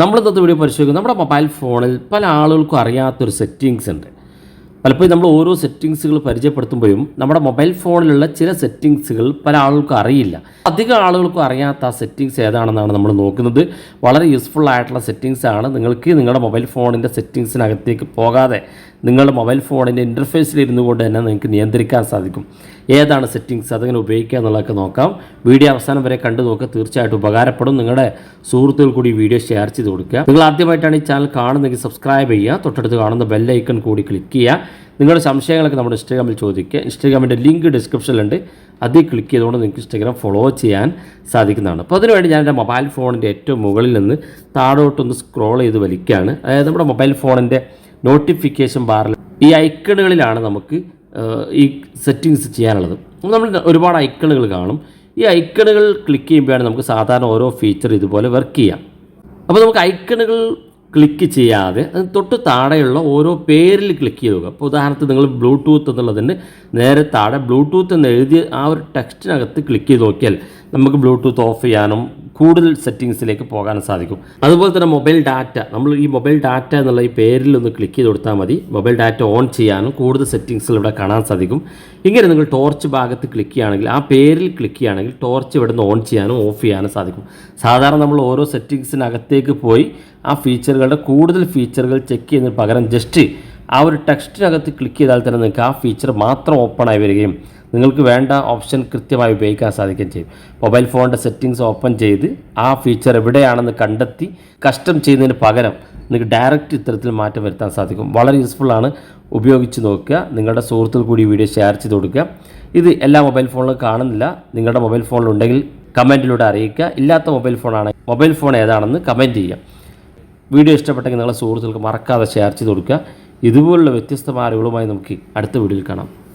നമ്മൾ ഇന്നത്തെ വീഡിയോ പരിശോധിക്കും നമ്മുടെ മൊബൈൽ ഫോണിൽ പല ആളുകൾക്കും അറിയാത്തൊരു സെറ്റിങ്സ് ഉണ്ട്. പലപ്പോഴും നമ്മൾ ഓരോ സെറ്റിങ്സുകൾ പരിചയപ്പെടുത്തുമ്പോഴും നമ്മുടെ മൊബൈൽ ഫോണിലുള്ള ചില സെറ്റിങ്സുകൾ പല ആളുകൾക്കും അറിയില്ല. അധികം ആളുകൾക്കും അറിയാത്ത ആ സെറ്റിങ്സ് ഏതാണെന്നാണ് നമ്മൾ നോക്കുന്നത്. വളരെ യൂസ്ഫുൾ ആയിട്ടുള്ള സെറ്റിങ്സ് ആണ്. നിങ്ങൾക്ക് നിങ്ങളുടെ മൊബൈൽ ഫോണിന്റെ സെറ്റിങ്സിനകത്തേക്ക് പോകാതെ നിങ്ങളുടെ മൊബൈൽ ഫോണിന്റെ ഇന്റർഫേസിൽ ഇരുന്നു കൊണ്ട് തന്നെ നിങ്ങൾക്ക് നിയന്ത്രിക്കാൻ സാധിക്കും. ഏതാണ് സെറ്റിങ്സ് അതങ്ങനെ ഉപയോഗിക്കുക എന്നുള്ളതൊക്കെ നോക്കാം. വീഡിയോ അവസാനം വരെ കണ്ടു നോക്കുക. തീർച്ചയായിട്ടും ഉപകാരപ്പെടും. നിങ്ങളുടെ സുഹൃത്തുക്കൾ കൂടി വീഡിയോ ഷെയർ ചെയ്ത് കൊടുക്കുക. നിങ്ങൾ ആദ്യമായിട്ടാണ് ഈ ചാനൽ കാണുന്നതെങ്കിൽ സബ്സ്ക്രൈബ് ചെയ്യുക. തൊട്ടടുത്ത് കാണുന്ന ബെല്ലൈക്കൺ കൂടി ക്ലിക്ക് ചെയ്യുക. നിങ്ങളുടെ സംശയങ്ങളൊക്കെ നമ്മുടെ ഇൻസ്റ്റാഗ്രാമിൽ ചോദിക്കുക. ഇൻസ്റ്റാഗ്രാമിന്റെ ലിങ്ക് ഡിസ്ക്രിപ്ഷനിലുണ്ട് അതിൽ ക്ലിക്ക് ചെയ്തുകൊണ്ട് നിങ്ങൾക്ക് ഇൻസ്റ്റാഗ്രാം ഫോളോ ചെയ്യാൻ സാധിക്കുന്നതാണ്. അപ്പോൾ അതിനുവേണ്ടി ഞാൻ എന്റെ മൊബൈൽ ഫോണിന്റെ ഏറ്റവും മുകളിൽ നിന്ന് താഴോട്ടൊന്ന് സ്ക്രോൾ ചെയ്ത് വലിക്കുകയാണ്. അതായത് നമ്മുടെ മൊബൈൽ ഫോണിന്റെ നോട്ടിഫിക്കേഷൻ ബാറിൽ ഈ ഐക്കണുകളിലാണ് നമുക്ക് ഈ സെറ്റിങ്സ് ചെയ്യാനുള്ളത്. നമ്മൾ ഒരുപാട് ഐക്കണുകൾ കാണും. ഈ ഐക്കണുകൾ ക്ലിക്ക് ചെയ്യുമ്പോഴാണ് നമുക്ക് സാധാരണ ഓരോ ഫീച്ചർ ഇതുപോലെ വർക്ക് ചെയ്യാം. അപ്പോൾ നമുക്ക് ഐക്കണുകൾ ക്ലിക്ക് ചെയ്യാതെ തൊട്ട് താഴെയുള്ള ഓരോ പേരിൽ ക്ലിക്ക് ചെയ്യുക. അപ്പോൾ ഉദാഹരണത്തിന് നിങ്ങൾ ബ്ലൂടൂത്ത് എന്നുള്ളതിന് നേരെ താഴെ ബ്ലൂടൂത്ത് എന്ന് എഴുതി ആ ഒരു ടെക്സ്റ്റിനകത്ത് ക്ലിക്ക് ചെയ്ത് നോക്കിയാൽ നമുക്ക് ബ്ലൂടൂത്ത് ഓഫ് ചെയ്യാനും കൂടുതൽ സെറ്റിങ്സിലേക്ക് പോകാനും സാധിക്കും. അതുപോലെ തന്നെ മൊബൈൽ ഡാറ്റ നമ്മൾ ഈ മൊബൈൽ ഡാറ്റ എന്നുള്ള ഈ പേരിൽ ഒന്ന് ക്ലിക്ക് ചെയ്ത് കൊടുത്താൽ മതി. മൊബൈൽ ഡാറ്റ ഓൺ ചെയ്യാനും കൂടുതൽ സെറ്റിങ്സിൽ ഇവിടെ കാണാൻ സാധിക്കും. ഇങ്ങനെ നിങ്ങൾ ടോർച്ച് ഭാഗത്ത് ക്ലിക്ക് ചെയ്യുകയാണെങ്കിൽ ആ പേരിൽ ക്ലിക്ക് ചെയ്യുകയാണെങ്കിൽ ടോർച്ച് ഇവിടെ നിന്ന് ഓൺ ചെയ്യാനും ഓഫ് ചെയ്യാനും സാധിക്കും. സാധാരണ നമ്മൾ ഓരോ സെറ്റിങ്സിനകത്തേക്ക് പോയി ആ ഫീച്ചറുകളുടെ കൂടുതൽ ഫീച്ചറുകൾ ചെക്ക് ചെയ്യുന്നതിന് പകരം ജസ്റ്റ് ആ ഒരു ടെക്സ്റ്റിനകത്ത് ക്ലിക്ക് ചെയ്താൽ തന്നെ നിങ്ങൾക്ക് ആ ഫീച്ചർ മാത്രം ഓപ്പൺ ആയി വരികയും നിങ്ങൾക്ക് വേണ്ട ഓപ്ഷൻ കൃത്യമായി ഉപയോഗിക്കാൻ സാധിക്കുകയും ചെയ്യും. മൊബൈൽ ഫോണിന്റെ സെറ്റിങ്സ് ഓപ്പൺ ചെയ്ത് ആ ഫീച്ചർ എവിടെയാണെന്ന് കണ്ടെത്തി കസ്റ്റം ചെയ്യുന്നതിന് പകരം നിങ്ങൾക്ക് ഡയറക്റ്റ് ഇത്തരത്തിൽ മാറ്റം വരുത്താൻ സാധിക്കും. വളരെ യൂസ്ഫുള്ളാണ് ഉപയോഗിച്ച് നോക്കുക. നിങ്ങളുടെ സുഹൃത്തുക്കൾ കൂടി വീഡിയോ ഷെയർ ചെയ്ത് കൊടുക്കുക. ഇത് എല്ലാ മൊബൈൽ ഫോണിലും കാണുന്നില്ല. നിങ്ങളുടെ മൊബൈൽ ഫോണിലുണ്ടെങ്കിൽ കമന്റിലൂടെ അറിയിക്കുക. ഇല്ലാത്ത മൊബൈൽ ഫോണാണ് മൊബൈൽ ഫോൺ ഏതാണെന്ന് കമന്റ് ചെയ്യുക. വീഡിയോ ഇഷ്ടപ്പെട്ടെങ്കിൽ നിങ്ങളുടെ സുഹൃത്തുക്കൾക്ക് മറക്കാതെ ഷെയർ ചെയ്ത് കൊടുക്കുക. ഇതുപോലുള്ള വ്യത്യസ്തമായ അറിവുകളുമായി നമുക്ക് അടുത്ത വീഡിയോയിൽ കാണാം.